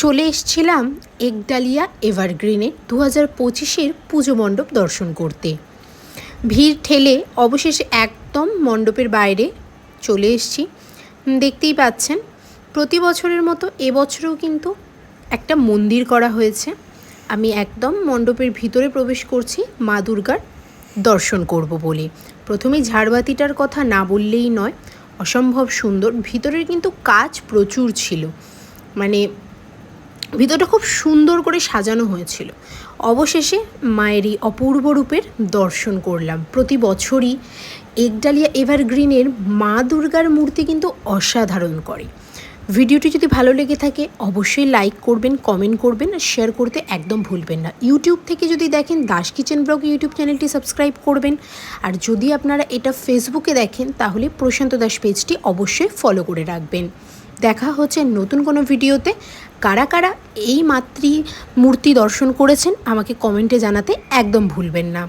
চলে এসছিলাম একডালিয়া এভারগ্রিনে দু হাজার পঁচিশের পুজো মণ্ডপ দর্শন করতে। ভিড় ঠেলে অবশেষে একদম মণ্ডপের বাইরে চলে এসছি। দেখতেই পাচ্ছেন, প্রতি বছরের মতো এবছরেও কিন্তু একটা মন্দির করা হয়েছে। আমি একদম মণ্ডপের ভিতরে প্রবেশ করছি, মা দুর্গার দর্শন করব বলে। প্রথমে ঝাড়বাতিটার কথা না বললেই নয়, অসম্ভব সুন্দর। ভিতরের কিন্তু কাজ প্রচুর ছিল। মানে ভিতরটা খুব সুন্দর করে সাজানো হয়েছিল। অবশেষে মায়েরই অপূর্ব রূপের দর্শন করলাম। প্রতি বছরই একডালিয়া এভারগ্রিনের মা দুর্গার মূর্তি কিন্তু অসাধারণ করে। ভিডিওটি যদি ভালো লেগে থাকে, অবশ্যই লাইক করবেন, কমেন্ট করবেন আর শেয়ার করতে একদম ভুলবেন না। ইউটিউব থেকে যদি দেখেন, দাস কিচেন ব্লগ ইউটিউব চ্যানেলটি সাবস্ক্রাইব করবেন। আর যদি আপনারা এটা ফেসবুকে দেখেন, তাহলে প্রশান্ত দাস পেজটি অবশ্যই ফলো করে রাখবেন। দেখা হচ্ছে নতুন কোনো ভিডিওতে। কারা কারা এই মাতৃ মূর্তি দর্শন করেছেন আমাকে কমেন্টে জানাতে একদম ভুলবেন না।